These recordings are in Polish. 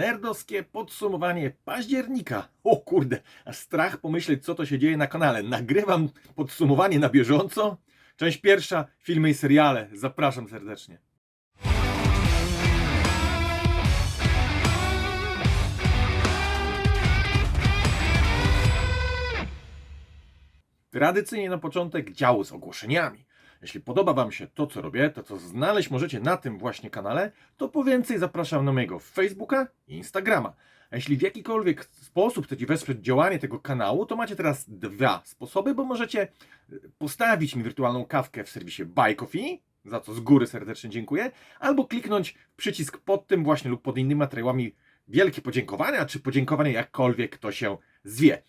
Nerdowskie podsumowanie października. O kurde, strach pomyśleć, co to się dzieje na kanale. Nagrywam podsumowanie na bieżąco. Część pierwsza, filmy i seriale. Zapraszam serdecznie. Tradycyjnie na początek działu z ogłoszeniami. Jeśli podoba Wam się to, co robię, to co znaleźć możecie na tym właśnie kanale, to po więcej zapraszam na mojego Facebooka i Instagrama. A jeśli w jakikolwiek sposób chcecie wesprzeć działanie tego kanału, to macie teraz dwa sposoby, bo możecie postawić mi wirtualną kawkę w serwisie Buy Coffee, za co z góry serdecznie dziękuję, albo kliknąć przycisk pod tym właśnie lub pod innymi materiałami wielkie podziękowania, czy podziękowanie jakkolwiek to się zwie.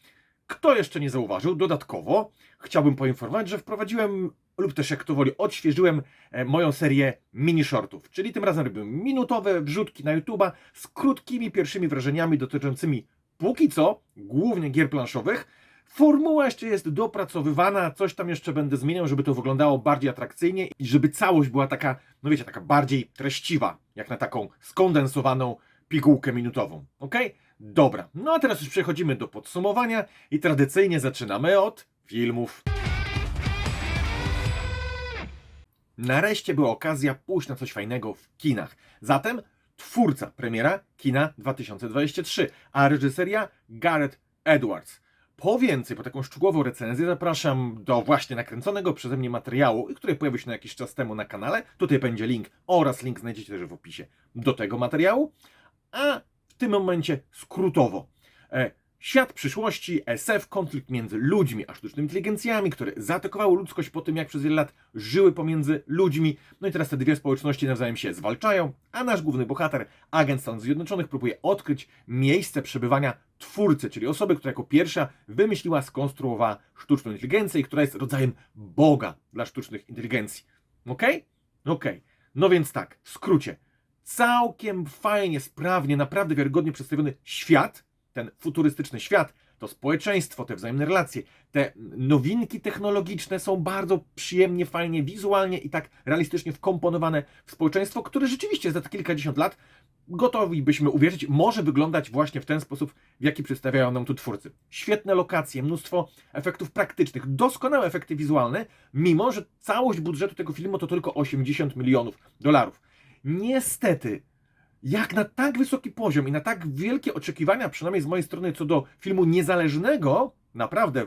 Kto jeszcze nie zauważył, dodatkowo chciałbym poinformować, że wprowadziłem lub też jak to woli, odświeżyłem e, moją serię mini shortów, czyli tym razem robię minutowe wrzutki na YouTube'a z krótkimi pierwszymi wrażeniami dotyczącymi póki co głównie gier planszowych. Formuła jeszcze jest dopracowywana, coś tam jeszcze będę zmieniał, żeby to wyglądało bardziej atrakcyjnie i żeby całość była taka, no wiecie, taka bardziej treściwa, jak na taką skondensowaną pigułkę minutową. Ok? Dobra, no a teraz już przechodzimy do podsumowania i tradycyjnie zaczynamy od filmów. Nareszcie była okazja pójść na coś fajnego w kinach. Zatem twórca premiera Kina 2023, a reżyseria Gareth Edwards. Po więcej, po taką szczegółową recenzję zapraszam do właśnie nakręconego przeze mnie materiału, który pojawił się na jakiś czas temu na kanale. Tutaj będzie link oraz link znajdziecie też w opisie do tego materiału. A tym momencie skrótowo. E, Świat przyszłości, SF, konflikt między ludźmi a sztucznymi inteligencjami, które zaatakowały ludzkość po tym, jak przez wiele lat żyły pomiędzy ludźmi. No i teraz te dwie społeczności nawzajem się zwalczają, a nasz główny bohater, agent Stanów Zjednoczonych, próbuje odkryć miejsce przebywania twórcy, czyli osoby, która jako pierwsza wymyśliła, skonstruowała sztuczną inteligencję i która jest rodzajem Boga dla sztucznych inteligencji. Okej? Okay? Okej. Okay. No więc tak, w skrócie. Całkiem fajnie, sprawnie, naprawdę wiarygodnie przedstawiony świat, ten futurystyczny świat, to społeczeństwo, te wzajemne relacje, te nowinki technologiczne są bardzo przyjemnie, fajnie, wizualnie i tak realistycznie wkomponowane w społeczeństwo, które rzeczywiście za kilkadziesiąt lat gotowi byśmy uwierzyć, może wyglądać właśnie w ten sposób, w jaki przedstawiają nam tu twórcy. Świetne lokacje, mnóstwo efektów praktycznych, doskonałe efekty wizualne, mimo że całość budżetu tego filmu to tylko 80 milionów dolarów. Niestety, jak na tak wysoki poziom i na tak wielkie oczekiwania, przynajmniej z mojej strony, co do filmu niezależnego, naprawdę,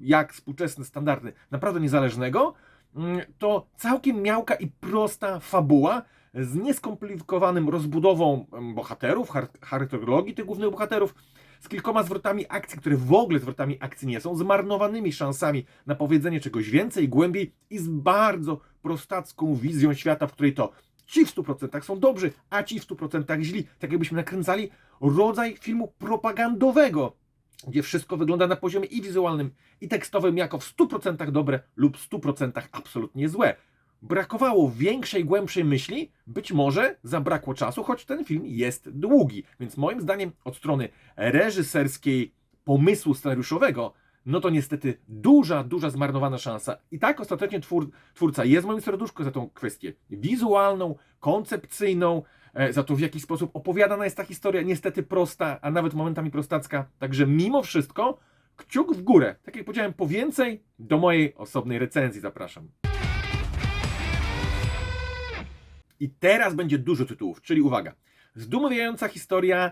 jak współczesne standardy, naprawdę niezależnego, mm, to całkiem miałka i prosta fabuła z nieskomplikowanym rozbudową bohaterów, charakterologii tych głównych bohaterów, z kilkoma zwrotami akcji, które w ogóle zwrotami akcji nie są, zmarnowanymi szansami na powiedzenie czegoś więcej, głębiej i z bardzo prostacką wizją świata, w której to ci w 100% są dobrzy, a ci w 100% źli. Tak jakbyśmy nakręcali rodzaj filmu propagandowego, gdzie wszystko wygląda na poziomie i wizualnym, i tekstowym jako w 100% dobre lub w 100% absolutnie złe. Brakowało większej, głębszej myśli, być może zabrakło czasu, choć ten film jest długi. Więc moim zdaniem od strony reżyserskiej, pomysłu scenariuszowego, no to niestety duża, duża zmarnowana szansa. I tak ostatecznie twór, twórca jest w moim serduszku za tą kwestię wizualną, koncepcyjną, e, za to w jaki sposób opowiadana jest ta historia, niestety prosta, a nawet momentami prostacka. Także mimo wszystko kciuk w górę. Tak jak powiedziałem, po więcej do mojej osobnej recenzji zapraszam. I teraz będzie dużo tytułów, czyli uwaga. Zdumiewająca historia,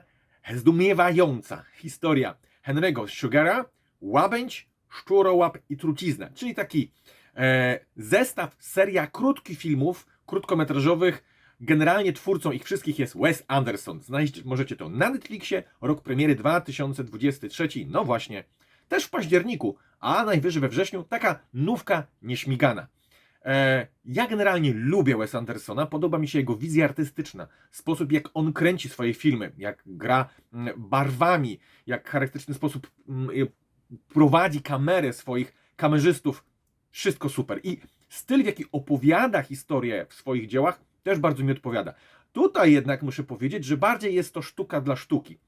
zdumiewająca historia Henry'ego Sugara, Łabędź, Szczurołap i Trucizna, czyli taki e, zestaw, seria krótkich filmów, krótkometrażowych. Generalnie twórcą ich wszystkich jest Wes Anderson. Znaleźć możecie to na Netflixie, rok premiery 2023, no właśnie, też w październiku, a najwyżej we wrześniu taka nówka nieśmigana. E, ja generalnie lubię Wes Andersona, podoba mi się jego wizja artystyczna, sposób jak on kręci swoje filmy, jak gra mm, barwami, jak charakterystyczny sposób mm, prowadzi kamerę swoich kamerzystów. Wszystko super. I styl, w jaki opowiada historię w swoich dziełach, też bardzo mi odpowiada. Tutaj jednak muszę powiedzieć, że bardziej jest to sztuka dla sztuki.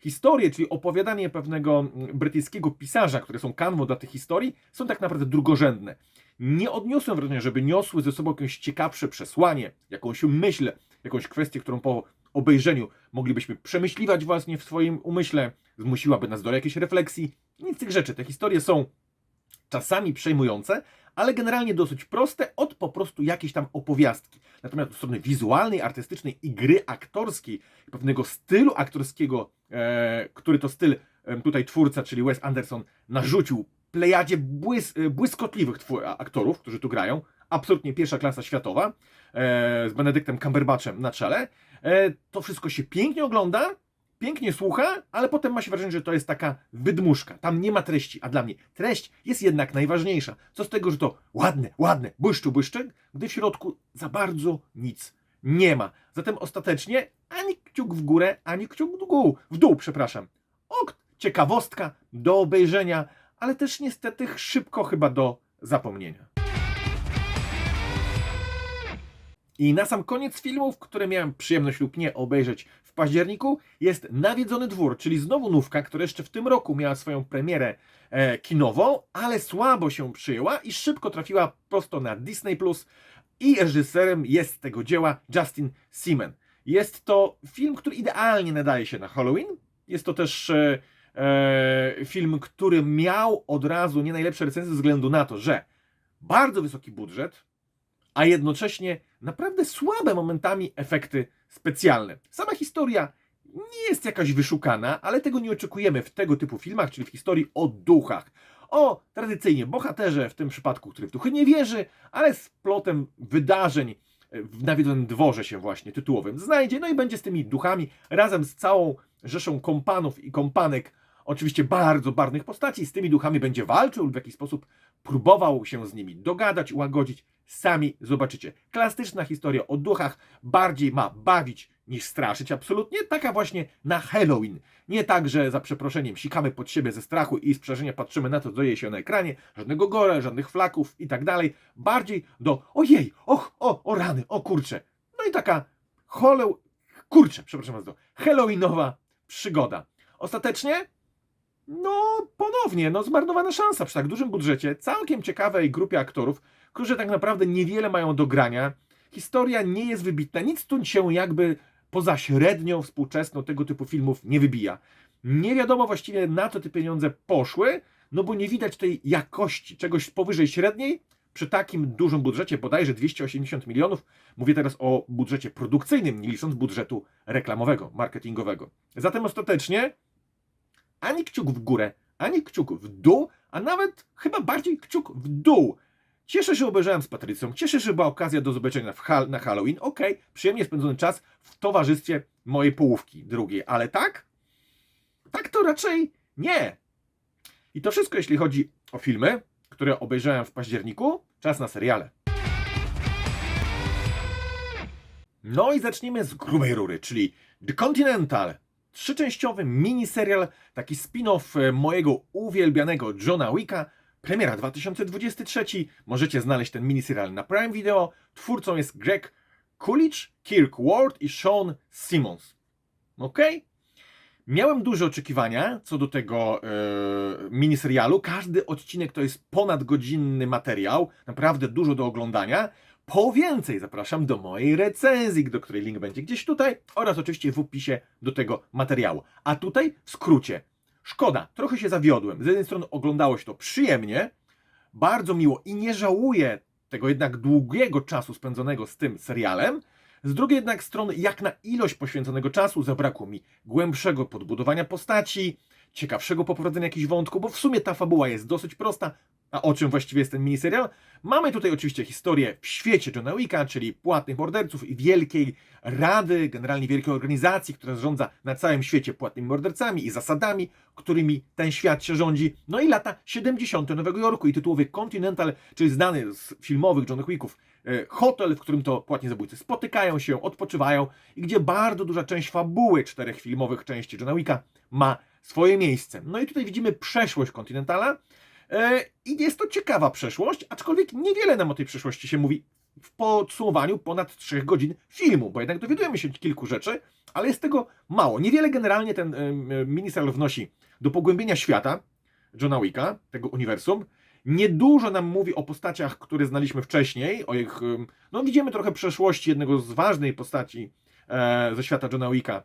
Historie, czyli opowiadanie pewnego mm, brytyjskiego pisarza, które są kanwą dla tych historii, są tak naprawdę drugorzędne. Nie odniosłem wrażenia, żeby niosły ze sobą jakieś ciekawsze przesłanie, jakąś myśl, jakąś kwestię, którą po obejrzeniu moglibyśmy przemyśliwać właśnie w swoim umyśle, zmusiłaby nas do jakiejś refleksji. Nic z tych rzeczy. Te historie są czasami przejmujące, ale generalnie dosyć proste od po prostu jakiejś tam opowiastki. Natomiast od strony wizualnej, artystycznej i gry aktorskiej, pewnego stylu aktorskiego, e, który to styl e, tutaj twórca, czyli Wes Anderson, narzucił plejadzie błys e, błyskotliwych aktorów, którzy tu grają. Absolutnie pierwsza klasa światowa, e, z Benedyktem Cumberbatchem na czele. E, to wszystko się pięknie ogląda, pięknie słucha, ale potem ma się wrażenie, że to jest taka wydmuszka. Tam nie ma treści, a dla mnie treść jest jednak najważniejsza. Co z tego, że to ładne, ładne, błyszczu, błyszczy, gdy w środku za bardzo nic nie ma. Zatem ostatecznie ani kciuk w górę, ani kciuk w dół, w dół, przepraszam. Ok, ciekawostka do obejrzenia, ale też niestety szybko chyba do zapomnienia. I na sam koniec filmów, które miałem przyjemność lub nie obejrzeć w październiku, jest Nawiedzony Dwór, czyli znowu nówka, która jeszcze w tym roku miała swoją premierę e, kinową, ale słabo się przyjęła i szybko trafiła prosto na Disney+. Plus I reżyserem jest tego dzieła Justin Seaman. Jest to film, który idealnie nadaje się na Halloween. Jest to też e, e, film, który miał od razu nie najlepsze recenzje ze względu na to, że bardzo wysoki budżet, a jednocześnie naprawdę słabe momentami efekty specjalne. Sama historia nie jest jakaś wyszukana, ale tego nie oczekujemy w tego typu filmach, czyli w historii o duchach. O tradycyjnie bohaterze, w tym przypadku, który w duchy nie wierzy, ale z plotem wydarzeń e, w nawiedzonym dworze się właśnie tytułowym znajdzie, no i będzie z tymi duchami razem z całą rzeszą kompanów i kompanek, oczywiście bardzo barwnych postaci, z tymi duchami będzie walczył lub w jakiś sposób próbował się z nimi dogadać, ułagodzić. Sami zobaczycie. Klasyczna historia o duchach bardziej ma bawić niż straszyć, absolutnie. Taka właśnie na Halloween. Nie tak, że za przeproszeniem sikamy pod siebie ze strachu i z przerażenia patrzymy na to, co dzieje się na ekranie. Żadnego gore, żadnych flaków i tak dalej. Bardziej do ojej, och, o, o rany, o kurcze. No i taka hollow, kurczę, przepraszam bardzo, halloweenowa przygoda. Ostatecznie no, ponownie, no zmarnowana szansa przy tak dużym budżecie, całkiem ciekawej grupie aktorów, którzy tak naprawdę niewiele mają do grania. Historia nie jest wybitna, nic tu się jakby poza średnią współczesną tego typu filmów nie wybija. Nie wiadomo właściwie na co te pieniądze poszły, no bo nie widać tej jakości, czegoś powyżej średniej przy takim dużym budżecie, bodajże 280 milionów. Mówię teraz o budżecie produkcyjnym, nie licząc budżetu reklamowego, marketingowego. Zatem ostatecznie ani kciuk w górę, ani kciuk w dół, a nawet chyba bardziej kciuk w dół. Cieszę się, że obejrzałem z Patrycją, cieszę się, że była okazja do zobaczenia hal, na Halloween. Okej, przyjemnie spędzony czas w towarzystwie mojej połówki drugiej, ale tak? Tak to raczej nie. I to wszystko, jeśli chodzi o filmy, które obejrzałem w październiku. Czas na seriale. No i zacznijmy z grubej rury, czyli The Continental. Trzyczęściowy miniserial, taki spin-off e, mojego uwielbianego Johna Wicka. Premiera 2023. Możecie znaleźć ten miniserial na Prime Video. Twórcą jest Greg Coolidge, Kirk Ward i Sean Simmons. Ok? Miałem duże oczekiwania co do tego e, miniserialu. Każdy odcinek to jest ponadgodzinny materiał, naprawdę dużo do oglądania. Po więcej zapraszam do mojej recenzji, do której link będzie gdzieś tutaj oraz oczywiście w opisie do tego materiału. A tutaj w skrócie. Szkoda, trochę się zawiodłem. Z jednej strony oglądało się to przyjemnie, bardzo miło i nie żałuję tego jednak długiego czasu spędzonego z tym serialem. Z drugiej jednak strony, jak na ilość poświęconego czasu, zabrakło mi głębszego podbudowania postaci, ciekawszego poprowadzenia jakichś wątków, bo w sumie ta fabuła jest dosyć prosta. A o czym właściwie jest ten miniserial? Mamy tutaj oczywiście historię w świecie Johna Wicka, czyli płatnych morderców i wielkiej rady, generalnie wielkiej organizacji, która zarządza na całym świecie płatnymi mordercami i zasadami, którymi ten świat się rządzi. No i lata 70. Nowego Jorku i tytułowy Continental, czyli znany z filmowych John Wicków, e, hotel, w którym to płatni zabójcy spotykają się, odpoczywają i gdzie bardzo duża część fabuły czterech filmowych części Johna Wicka ma swoje miejsce. No i tutaj widzimy przeszłość Continentala, I jest to ciekawa przeszłość, aczkolwiek niewiele nam o tej przeszłości się mówi w podsumowaniu ponad 3 godzin filmu, bo jednak dowiadujemy się kilku rzeczy, ale jest tego mało. Niewiele generalnie ten e, miniserial wnosi do pogłębienia świata Johna Wicka, tego uniwersum. Niedużo nam mówi o postaciach, które znaliśmy wcześniej, o ich, no widzimy trochę przeszłości jednego z ważnej postaci e, ze świata Johna Wicka,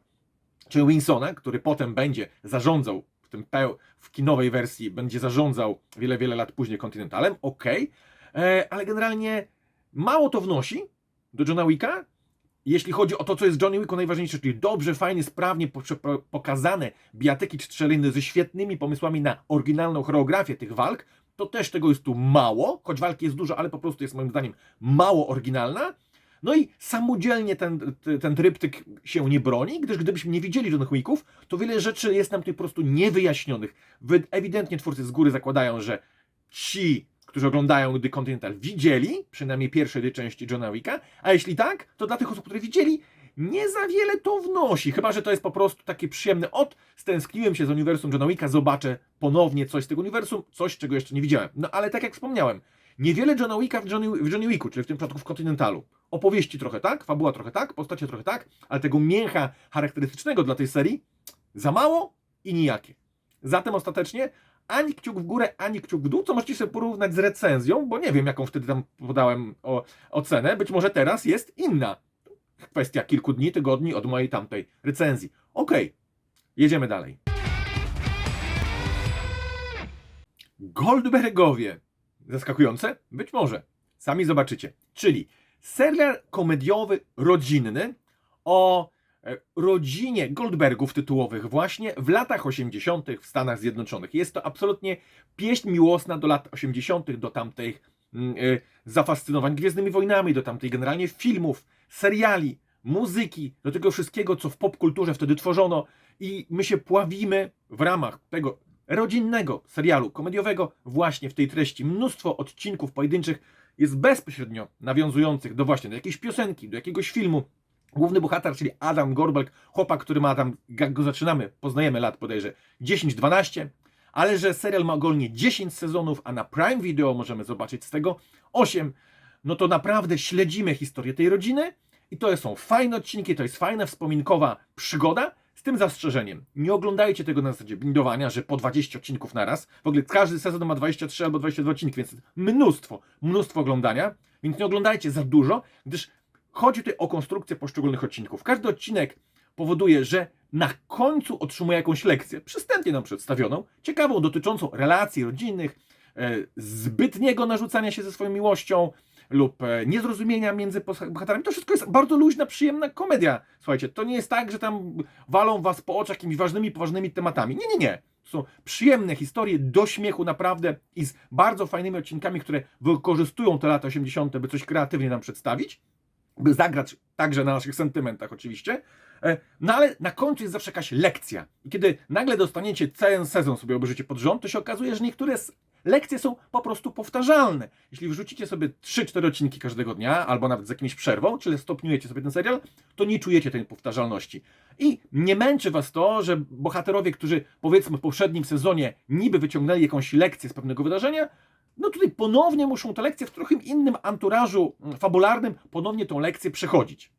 czy Winsona, który potem będzie zarządzał tym peł, w kinowej wersji, będzie zarządzał wiele, wiele lat później Continentalem, okej, e, ale generalnie mało to wnosi do Johna Wicka, jeśli chodzi o to, co jest Johnny Wicku najważniejsze, czyli dobrze, fajnie, sprawnie po- po- pokazane bijatyki czy strzeliny ze świetnymi pomysłami na oryginalną choreografię tych walk, to też tego jest tu mało, choć walki jest dużo, ale po prostu jest moim zdaniem mało oryginalna. No i samodzielnie ten, ten, tryptyk się nie broni, gdyż gdybyśmy nie widzieli John Wicków, to wiele rzeczy jest nam tutaj po prostu niewyjaśnionych. Wy- Ewidentnie twórcy z góry zakładają, że ci, którzy oglądają The Continental, widzieli przynajmniej pierwsze dwie części Johna Wicka, a jeśli tak, to dla tych osób, które widzieli, nie za wiele to wnosi, chyba że to jest po prostu takie przyjemne. Od stęskniłem się z uniwersum Johna Wicka, zobaczę ponownie coś z tego uniwersum, coś, czego jeszcze nie widziałem. No ale tak jak wspomniałem, niewiele Johna Wicka w Johnny, w Johnny Wicku, czyli w tym przypadku w Continentalu. Opowieści trochę tak, fabuła trochę tak, postacie trochę tak, ale tego mięcha charakterystycznego dla tej serii za mało i nijakie. Zatem ostatecznie ani kciuk w górę, ani kciuk w dół, co możecie sobie porównać z recenzją, bo nie wiem, jaką wtedy tam podałem o, ocenę. Być może teraz jest inna. Kwestia kilku dni, tygodni od mojej tamtej recenzji. Okej, jedziemy dalej. Goldbergowie. Zaskakujące? Być może. Sami zobaczycie. Czyli serial komediowy, rodzinny o e, rodzinie Goldbergów tytułowych właśnie w latach 80. w Stanach Zjednoczonych. Jest to absolutnie pieśń miłosna do lat 80., do tamtych mm, y, zafascynowań Gwiezdnymi Wojnami, do tamtej generalnie filmów, seriali, muzyki, do tego wszystkiego, co w popkulturze wtedy tworzono i my się pławimy w ramach tego rodzinnego serialu komediowego właśnie w tej treści. Mnóstwo odcinków pojedynczych jest bezpośrednio nawiązujących do właśnie do jakiejś piosenki, do jakiegoś filmu. Główny bohater, czyli Adam Goldberg, chłopak, który ma tam, jak go zaczynamy, poznajemy lat podejrzę 10-12, ale że serial ma ogólnie 10 sezonów, a na Prime Video możemy zobaczyć z tego 8, no to naprawdę śledzimy historię tej rodziny i to są fajne odcinki, to jest fajna wspominkowa przygoda, z tym zastrzeżeniem. Nie oglądajcie tego na zasadzie bindowania, że po 20 odcinków naraz. W ogóle każdy sezon ma 23 albo 22 odcinki, więc mnóstwo, mnóstwo oglądania. Więc nie oglądajcie za dużo, gdyż chodzi tutaj o konstrukcję poszczególnych odcinków. Każdy odcinek powoduje, że na końcu otrzymuje jakąś lekcję, przystępnie nam przedstawioną, ciekawą, dotyczącą relacji rodzinnych, e, zbytniego narzucania się ze swoją miłością lub e, niezrozumienia między bohaterami. To wszystko jest bardzo luźna, przyjemna komedia. Słuchajcie, to nie jest tak, że tam walą was po oczach jakimiś ważnymi, poważnymi tematami. Nie, nie, nie. To są przyjemne historie do śmiechu naprawdę i z bardzo fajnymi odcinkami, które wykorzystują te lata 80., by coś kreatywnie nam przedstawić by zagrać także na naszych sentymentach oczywiście. E, No ale na końcu jest zawsze jakaś lekcja. I kiedy nagle dostaniecie cały sezon sobie obejrzycie pod rząd, to się okazuje, że niektóre s- lekcje są po prostu powtarzalne. Jeśli wrzucicie sobie 3-4 odcinki każdego dnia, albo nawet z jakimś przerwą, czyli stopniujecie sobie ten serial, to nie czujecie tej powtarzalności. I nie męczy was to, że bohaterowie, którzy powiedzmy w poprzednim sezonie niby wyciągnęli jakąś lekcję z pewnego wydarzenia, no tutaj ponownie muszą tę lekcję w trochę innym anturażu mm, fabularnym ponownie tą lekcję przechodzić.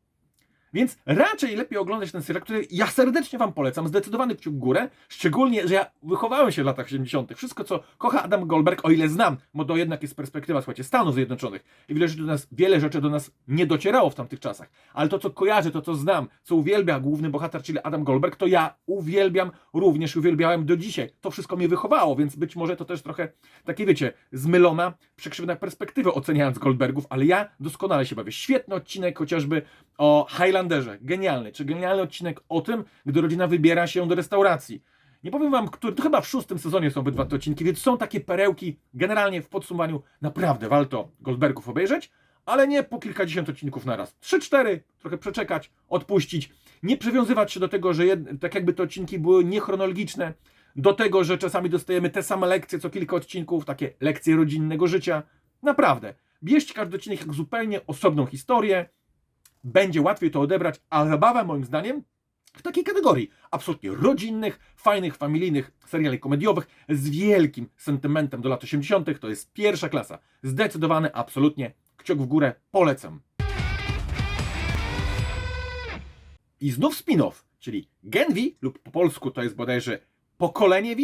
Więc raczej lepiej oglądać ten serial, który ja serdecznie Wam polecam, zdecydowany kciuk w górę, szczególnie, że ja wychowałem się w latach 70. Wszystko, co kocha Adam Goldberg, o ile znam, bo to jednak jest perspektywa, słuchajcie, Stanów Zjednoczonych i wiele rzeczy do nas, wiele rzeczy do nas nie docierało w tamtych czasach, ale to, co kojarzę, to, co znam, co uwielbia główny bohater, czyli Adam Goldberg, to ja uwielbiam, również uwielbiałem do dzisiaj. To wszystko mnie wychowało, więc być może to też trochę takie, wiecie, zmylona, przekrzywiona perspektywa oceniając Goldbergów, ale ja doskonale się bawię. Świetny odcinek chociażby o Highlanderze, genialny, czy genialny odcinek o tym, gdy rodzina wybiera się do restauracji. Nie powiem wam, który, to chyba w szóstym sezonie są obydwa te odcinki, więc są takie perełki, generalnie w podsumowaniu naprawdę warto Goldbergów obejrzeć, ale nie po kilkadziesiąt odcinków naraz. Trzy, cztery, trochę przeczekać, odpuścić, nie przywiązywać się do tego, że tak jakby te odcinki były niechronologiczne, do tego, że czasami dostajemy te same lekcje co kilka odcinków, takie lekcje rodzinnego życia. Naprawdę, bierzcie każdy odcinek jak zupełnie osobną historię, będzie łatwiej to odebrać, a zabawa moim zdaniem w takiej kategorii absolutnie rodzinnych, fajnych, familijnych seriali komediowych z wielkim sentymentem do lat 80. to jest pierwsza klasa. Zdecydowany, absolutnie kciuk w górę, polecam. I znów spin-off, czyli Gen V lub po polsku to jest bodajże Pokolenie V.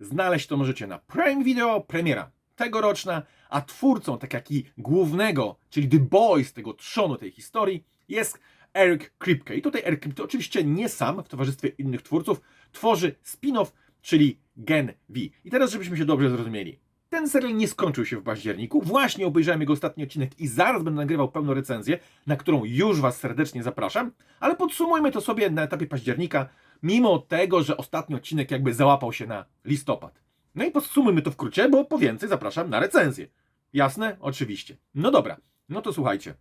Znaleźć to możecie na Prime Video, premiera tegoroczna, a twórcą tak jak i głównego, czyli The Boys tego trzonu tej historii jest Eric Kripke. I tutaj Eric Kripke oczywiście nie sam, w towarzystwie innych twórców, tworzy spin-off, czyli Gen V. I teraz, żebyśmy się dobrze zrozumieli. Ten serial nie skończył się w październiku. Właśnie obejrzałem jego ostatni odcinek i zaraz będę nagrywał pełną recenzję, na którą już Was serdecznie zapraszam. Ale podsumujmy to sobie na etapie października, mimo tego, że ostatni odcinek jakby załapał się na listopad. No i podsumujmy to w skrócie, bo po więcej zapraszam na recenzję. Jasne? Oczywiście. No dobra, no to słuchajcie.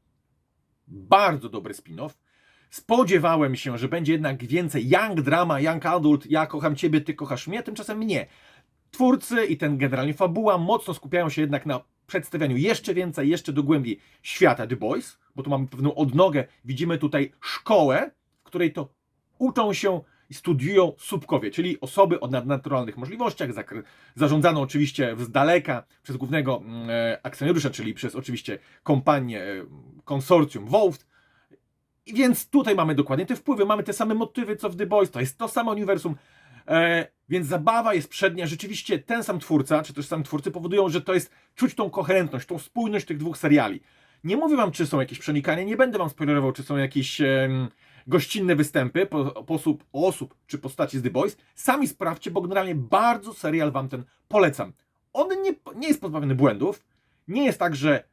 Bardzo dobry spin-off. Spodziewałem się, że będzie jednak więcej young drama, young adult, ja kocham ciebie, ty kochasz mnie, tymczasem nie. Twórcy i ten generalnie fabuła mocno skupiają się jednak na przedstawianiu jeszcze więcej, jeszcze dogłębiej świata The Boys, bo tu mamy pewną odnogę. Widzimy tutaj szkołę, w której to uczą się i studiują subkowie, czyli osoby o nadnaturalnych możliwościach, zarządzane oczywiście z daleka przez głównego mm, e, akcjonariusza, czyli przez oczywiście kompanię, e, konsorcjum Wolf. I więc tutaj mamy dokładnie te wpływy, mamy te same motywy co w The Boys, to jest to samo uniwersum, e, więc zabawa jest przednia. Rzeczywiście ten sam twórca, czy też sam twórcy powodują, że to jest czuć tą koherentność, tą spójność tych dwóch seriali. Nie mówię wam, czy są jakieś przenikania, nie będę wam spoilerował, czy są jakieś em, gościnne występy po, posób, osób czy postaci z The Boys. Sami sprawdźcie, bo generalnie bardzo serial wam ten polecam. On nie, nie jest pozbawiony błędów. Nie jest tak, że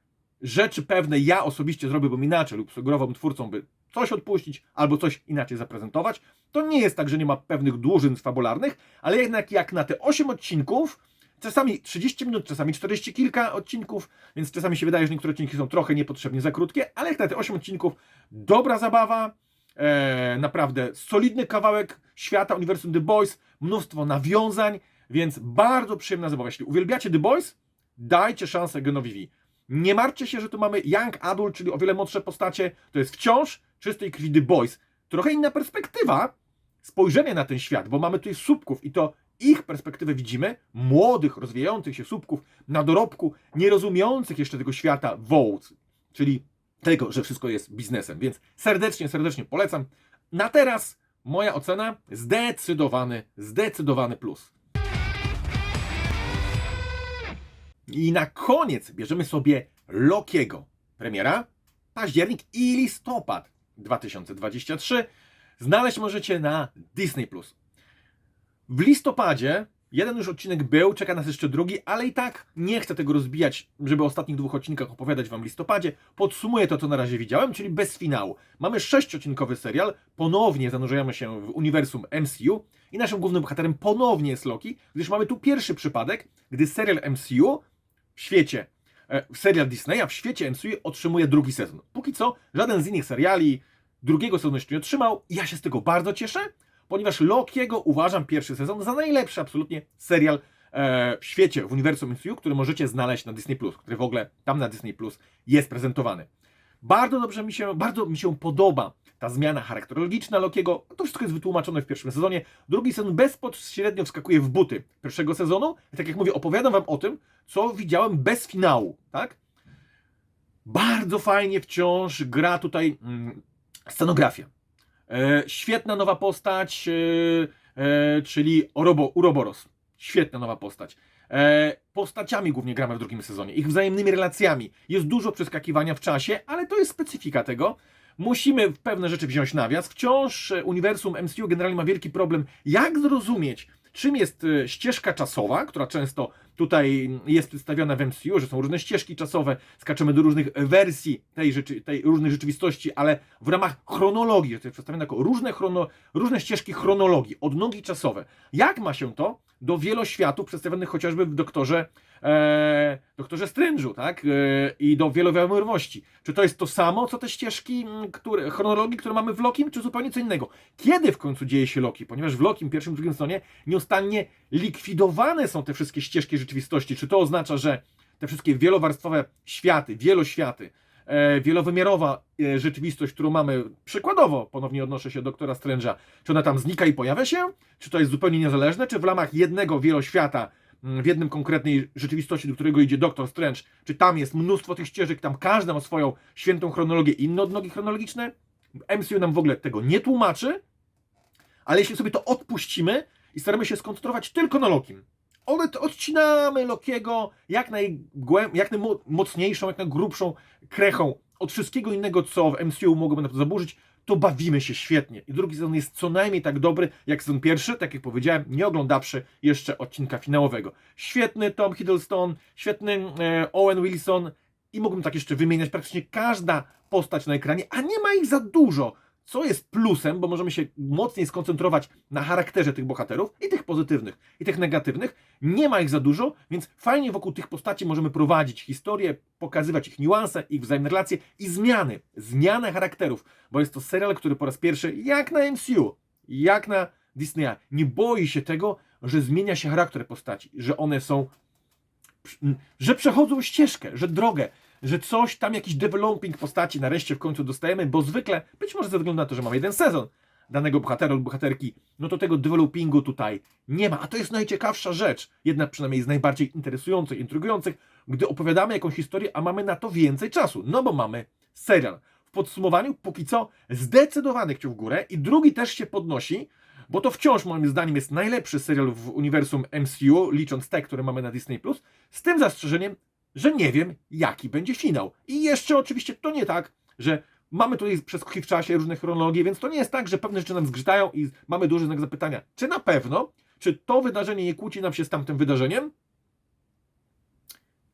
rzeczy pewne ja osobiście zrobiłbym inaczej lub sugerowałbym twórcom, by coś odpuścić albo coś inaczej zaprezentować. To nie jest tak, że nie ma pewnych dłużyn fabularnych, ale jednak jak na te 8 odcinków, czasami 30 minut, czasami 40 kilka odcinków, więc czasami się wydaje, że niektóre odcinki są trochę niepotrzebnie za krótkie, ale jak na te 8 odcinków, dobra zabawa, e, naprawdę solidny kawałek świata, uniwersum The Boys, mnóstwo nawiązań, więc bardzo przyjemna zabawa. Jeśli uwielbiacie The Boys, dajcie szansę Genowi V. Nie martwcie się, że tu mamy Young Adult, czyli o wiele młodsze postacie. To jest wciąż czystej krwi The Boys. Trochę inna perspektywa spojrzenia na ten świat, bo mamy tutaj subków i to ich perspektywę widzimy, młodych, rozwijających się subków na dorobku, nie rozumiejących jeszcze tego świata Vogue, czyli tego, że wszystko jest biznesem. Więc serdecznie, serdecznie polecam. Na teraz moja ocena zdecydowany, zdecydowany plus. I na koniec bierzemy sobie Lokiego. Premiera październik i listopad 2023. Znaleźć możecie na Disney+. W listopadzie jeden już odcinek był, czeka nas jeszcze drugi, ale i tak nie chcę tego rozbijać, żeby o ostatnich dwóch odcinkach opowiadać Wam w listopadzie. Podsumuję to, co na razie widziałem, czyli bez finału. Mamy sześciodcinkowy serial, ponownie zanurzamy się w uniwersum MCU i naszym głównym bohaterem ponownie jest Loki, gdyż mamy tu pierwszy przypadek, gdy serial MCU w świecie, e, serial Disneya w świecie MCU otrzymuje drugi sezon. Póki co żaden z innych seriali drugiego sezonu jeszcze nie otrzymał ja się z tego bardzo cieszę, ponieważ Lokiego uważam pierwszy sezon za najlepszy absolutnie serial e, w świecie, w uniwersum MCU, który możecie znaleźć na Disney+, który w ogóle tam na Disney jest prezentowany. Bardzo dobrze mi się, bardzo mi się podoba ta zmiana charakterologiczna Lokiego. To wszystko jest wytłumaczone w pierwszym sezonie. Drugi sezon bezpośrednio wskakuje w buty pierwszego sezonu. I tak jak mówię, opowiadam wam o tym, co widziałem bez finału, tak? Bardzo fajnie wciąż gra tutaj mm, scenografia. E, świetna nowa postać, e, e, czyli Orobo, Uroboros. Świetna nowa postać. Postaciami głównie gramy w drugim sezonie, ich wzajemnymi relacjami. Jest dużo przeskakiwania w czasie, ale to jest specyfika tego. Musimy pewne rzeczy wziąć nawias. Wciąż uniwersum MCU generalnie ma wielki problem, jak zrozumieć, czym jest e, ścieżka czasowa, która często tutaj jest przedstawiona w MCU, że są różne ścieżki czasowe, skaczemy do różnych wersji tej, rzeczy, tej różnej rzeczywistości, ale w ramach chronologii, że to jest przedstawione jako różne, chrono, różne ścieżki chronologii, odnogi czasowe. Jak ma się to do wieloświatów przedstawionych chociażby w doktorze, e, doktorze Strange'u, tak? E, I do wielowymiarowości. Czy to jest to samo, co te ścieżki które, chronologii, które mamy w Lokim, czy zupełnie co innego? Kiedy w końcu dzieje się Loki? Ponieważ w Lokim, pierwszym, drugim sezonie nieustannie likwidowane są te wszystkie ścieżki rzeczywistości. Czy to oznacza, że te wszystkie wielowarstwowe światy, wieloświaty, e, wielowymiarowa e, rzeczywistość, którą mamy, przykładowo, ponownie odnoszę się do doktora Strange'a, czy ona tam znika i pojawia się? Czy to jest zupełnie niezależne? Czy w ramach jednego wieloświata, w jednym konkretnej rzeczywistości, do którego idzie doktor Strange, czy tam jest mnóstwo tych ścieżek, tam każda ma swoją świętą chronologię, inne odnogi chronologiczne? MCU nam w ogóle tego nie tłumaczy, ale jeśli sobie to odpuścimy i staramy się skoncentrować tylko na Lokim, od, odcinamy Lokiego jak, najgłę, jak najmocniejszą, jak najgrubszą krechą od wszystkiego innego, co w MCU mogłoby na to zaburzyć, to bawimy się świetnie. I drugi sezon jest co najmniej tak dobry jak sezon pierwszy, tak jak powiedziałem, nie oglądawszy jeszcze odcinka finałowego. Świetny Tom Hiddleston, świetny e, Owen Wilson i mógłbym tak jeszcze wymieniać praktycznie każda postać na ekranie, a nie ma ich za dużo. Co jest plusem, bo możemy się mocniej skoncentrować na charakterze tych bohaterów i tych pozytywnych, i tych negatywnych. Nie ma ich za dużo, więc fajnie wokół tych postaci możemy prowadzić historię, pokazywać ich niuanse, ich wzajemne relacje i zmiany, zmianę charakterów, bo jest to serial, który po raz pierwszy, jak na MCU, jak na Disneya, nie boi się tego, że zmienia się charakter postaci, że one są, że przechodzą ścieżkę, że drogę, że coś tam, jakiś developing postaci nareszcie w końcu dostajemy, bo zwykle, być może ze względu na to, że mamy jeden sezon danego bohatera lub bohaterki, no to tego developingu tutaj nie ma. A to jest najciekawsza rzecz, jedna przynajmniej z najbardziej interesujących, intrygujących, gdy opowiadamy jakąś historię, a mamy na to więcej czasu, no bo mamy serial. W podsumowaniu, póki co, zdecydowany kciuk w górę i drugi też się podnosi, bo to wciąż moim zdaniem jest najlepszy serial w uniwersum MCU, licząc te, które mamy na Disney+, z tym zastrzeżeniem, że nie wiem, jaki będzie finał. I jeszcze oczywiście to nie tak, że mamy tutaj przeskoki w czasie, różne chronologie, więc to nie jest tak, że pewne rzeczy nam zgrzytają i mamy duży znak zapytania. Czy na pewno, czy to wydarzenie nie kłóci nam się z tamtym wydarzeniem?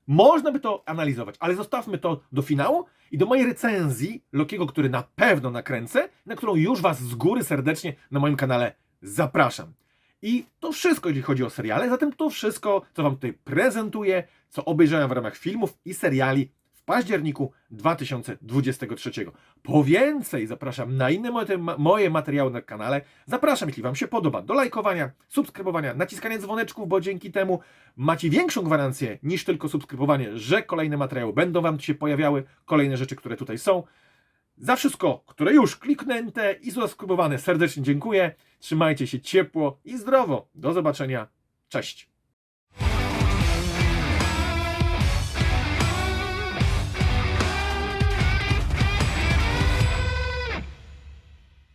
Można by to analizować, ale zostawmy to do finału i do mojej recenzji Lokiego, który na pewno nakręcę, na którą już Was z góry serdecznie na moim kanale zapraszam. I to wszystko, jeśli chodzi o seriale, zatem to wszystko, co Wam tutaj prezentuję, co obejrzałem w ramach filmów i seriali w październiku 2023. Po więcej zapraszam na inne moje, materiały na kanale. Zapraszam, jeśli Wam się podoba, do lajkowania, subskrybowania, naciskania dzwoneczków, bo dzięki temu macie większą gwarancję niż tylko subskrybowanie, że kolejne materiały będą Wam się pojawiały, kolejne rzeczy, które tutaj są. Za wszystko, które już kliknięte i subskrybowane, serdecznie dziękuję. Trzymajcie się ciepło i zdrowo. Do zobaczenia. Cześć.